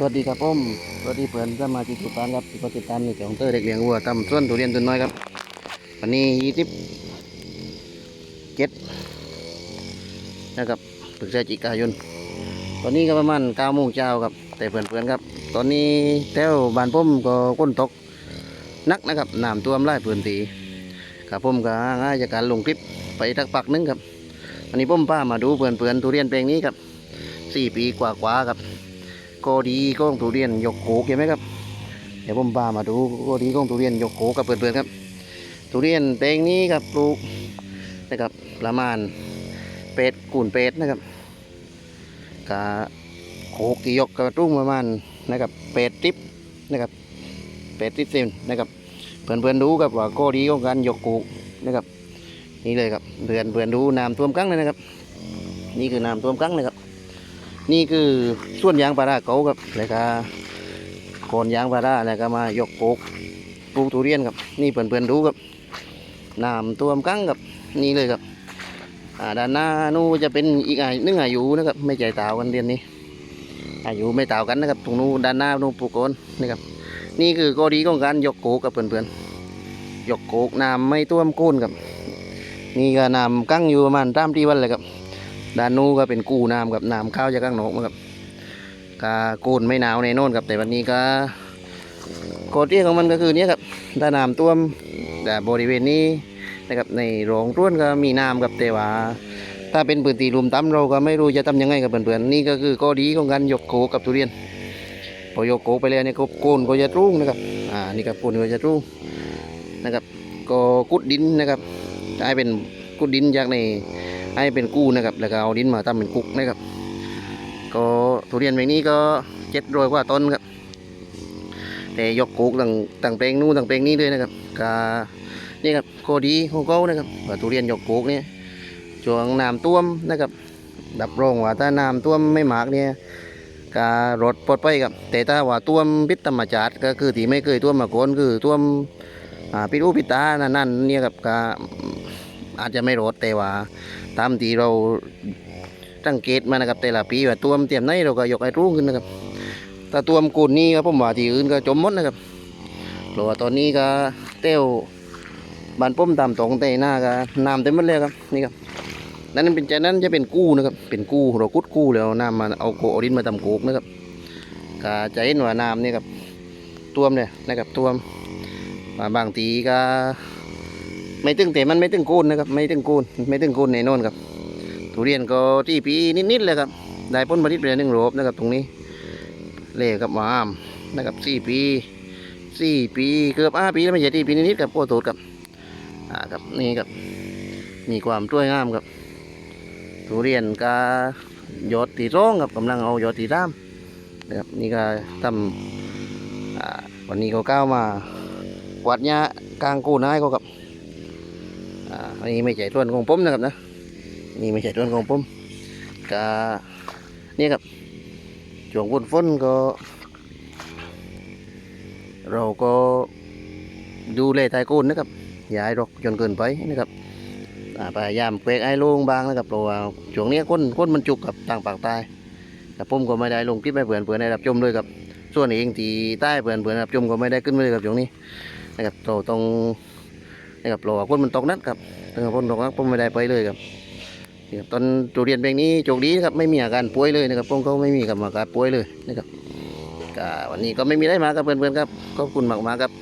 สวัสดีครับผมสวัสดีเพื่อนสมาชิกทุกท่านครับที่มาติดตามในของเตอร์เด็กเลี้ยงวัวทำส่วนทุเรียนต้นน้อยครับวันนี้ยี่สิบเจ็ดนะครับพฤศจิกายน ตอนนี้ก็ประมาณเก้าโมงเช้าครับ แต่เพื่อนๆครับ ตอนนี้แถวบ้านผมก็ก้นตกนักนะครับน้ำท่วมไร่พื้นที่ครับผมก็ง่ายจากการลงคลิปไปทักปักหนึงครับวันนี้ผมพามาดูเพื่อนๆทุเรียนแปลงนี้ครับสี่ปีกว่าๆครับ ก็ดีก็ทุเรียนยกโขกเห็นไหมครับ เดี๋ยวผมพามาดูก็ดีก็ทุเรียนยกโขกกับเพื่อนๆครับ ทุเรียนแปลงนี้ครับปลูกนะครับประมาณเป็ดกุ่นเป็ดนะครับกะโขกกี่ยกกระตุ้งประมาณนะครับเป็ดทิปนะครับเป็ดทิปเซนนะครับเพื่อนๆดูครับว่าก็ดีของการยกโขกนะครับนี่เลยครับเพื่อนเพื่อนๆดูน้ำท่วมกั้งเลยนะครับ นี่คือน้ำท่วมกั้งนะครับ นี่คือส่วนยางพาราเก่าครับแล้วก็โคนยางพาราแล้วก็มายกโกกปลูกทุเรียนครับ นี่เพื่อนๆดูครับน้ำท่วมกั้งครับนี่เลยครับอ่าด้านหน้านู่นจะเป็นอีกอายุหนึ่งอายุนะครับ ไม่ใจต่ากันเดือนนี้อายุไม่ต่ากันนะครับตรงนู้นด้านหน้านู่นปลูกโคนนี่ครับ นี่คือข้อดีของการยกโกกกับเพื่อนๆยกโกกน้ำไม่ท่วมโคนครับนี่ก็น้ำกั้งอยู่ประมาณตามที่วันเลยครับ ด้านนู้นก็เป็นกู้น้ำกับน้ำข้าวจากข้างนอกครับกาโกนไม่หนาวในโน่นครับแต่วันนี้ก็โกดเรียกของมันก็คือเนี้ยครับถ้านน้ำท่วมแต่บริเวณนี้นะครับในโรงร่วนก็มีน้ำกับแต่ว่าถ้าเป็นพื้นที่รุมต่ำเราก็ไม่รู้จะทำยังไงกับเพื่อนๆนี่ก็คือข้อดีของการยกโกกับทุเรียนพอยกโกไปแล้วเนี่ยก็โกนก็จะรุ่งนะครับอ่านี่ครับโกนก็จะรุ่งนะครับก็กุดดินนะครับให้เป็นกุดดินจากใน ให้เป็นกู้นะครับ แล้วก็เอาดินมาทำเป็นกุกนะครับ ก็ทุเรียนแบบนี้ก็เจ็ดร้อยกว่าต้นครับ แต่ยกกุกต่างต่างแปลงนู้นต่างแปลงนี้ด้วยนะครับก็นี่ครับโคดีของเขานะครับว่าทุเรียนยกกุกเนี่ยช่วงน้ำท่วมนะครับ ดับรองว่าถ้าน้ำท่วมไม่มากเนี่ยก็รถปลดไปครับ แต่ถ้าว่าท่วมพิษธรรมชาติก็คือที่ไม่เคยท่วมมาก่อนคือท่วมปิดอูปิดตานั่นเนี่ยครับก็อาจจะไม่รดแต่ว่า ตามที่เราสังเกตมานะครับแต่ละปีว่าตัวมเตรียมไหนเราก็ยกไอ้รุ่งขึ้นนะครับถ้าตัวมกูนนี้ก็ผมว่าที่อื่นก็จมมดนะครับเพราะว่าตอนนี้ก็เต้วบานป้มตามตรงแต่หน้าก็น้ำเต็มหมดเลยครับนี่ครับนั่นเป็นจากนั้นจะเป็นกู้นะครับ เป็นกู้เรากุดกู้แล้วน้ำมาเอาโกอดินมาทำโกกนะครับก็จะเห็นว่าน้ำนี่ครับท่วมเลยนะครับท่วมบางทีก็ ไม่ตึงแต่มันไม่ตึงกูนนะครับ ไม่ตึงกูนไม่ตึงกูนในโน่นครับ ทุเรียนก็ที่ปีนิดๆเลยครับ ได้ผลผลิตไปหนึ่งโรบนะครับ ตรงนี้ เล่กับหวามนะครับสี่ปีสี่ปีเกือบห้าปีแล้วไม่ใช่ที่ปีนิดๆกับโอ้โตดครับ อ่าครับนี่ครับ มีความสวยงามครับ ทุเรียนก็ยอดตีร้องครับกำลังเอายอดตีร่ามนะครับนี่ก็ทำวันนี้ก็ก้าวมากวาดหญ้ากลางกูนให้เขาครับ อ่าอันนี้ไม่ใช่ส่วนของผมนะครับนะนี่ไม่ใช่ส่วนของผมก็เนี่ยครับช่วงฝนฝนก็ เราก็ดูแลไทยโกนนะครับอย่าให้รกจนเกินไปนะครับอ่าพยายามเควกไอ้โล่งบางนะครับเพราะว่าช่วงนี้ก้นก้นมันจุกกับต่างปากใต้แต่ผมก็ไม่ได้ลงคลิปให้เพื่อนเพื่อนได้รับชมด้วยครับส่วนเองที่ใต้เพื่อนเพื่อนรับชมก็ไม่ได้ขึ้นมาเลยครับช่วงนี้นะครับเราต้อง นะครับรอฝนมันตกนัดครับถ้าฝนตกนัดผมไม่ได้ไปเลยครับนะครับตอนทุเรียนแปลงนี้โชคดีนะครับไม่มีอาการป่วยเลยนะครับผมก็ไม่มีกับอาการป่วยเลยนะครับวันนี้ก็ไม่มีได้มาครับเพื่อนๆครับขอบคุณมากๆครับ